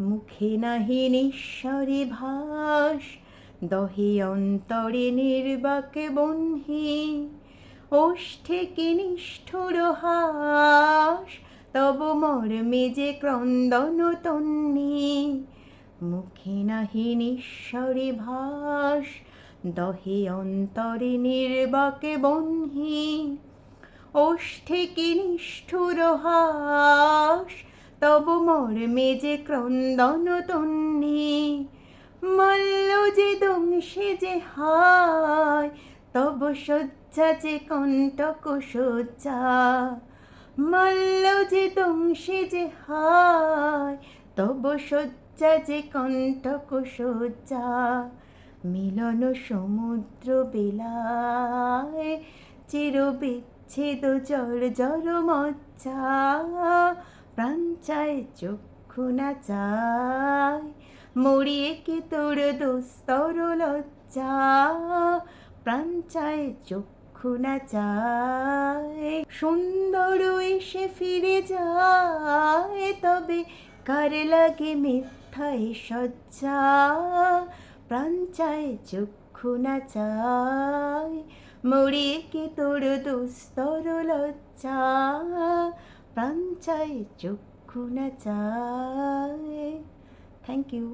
মুখে নাহি নিঃস্বরে ভাস, দহে অন্তরে নির্বাকে বহ্নি ওষ্ঠে কি নিষ্ঠুর হাস, তব মর্মে যে ক্রন্দন তন্নি। মুখে নাহি নিঃস্বরে ভাস, দহে অন্তরে নির্বাকে বহ্নি ওষ্ঠে কি নিষ্ঠুর হাস তব মর্মে যে ক্রন্দন তন্নি মল্ল যে দংশে যে হায় তব শয্যা যে কণ্টক শয্যা মল্ল যে দংশে যে হায় তব শয্যা যে কণ্টক শয্যা মিলন সমুদ্র বেলায় চির বিচ্ছেদ জর জর মজ্জা চায়, চক্ষু না চায়। মরিয়ে কি তোর দুস্তর লজ্জা। প্রাণ চায়, চক্ষু না চায়। সুন্দর এসে ফিরে যায়, তবে কার লাগে মিথ্যায় সজ্জা প্রাণ চায়, চক্ষু না চায়। মরিয়ে কি তোর দুস্তর লজ্জা। প্রাণ চায়, চক্ষু না চায় থ্যাংক ইউ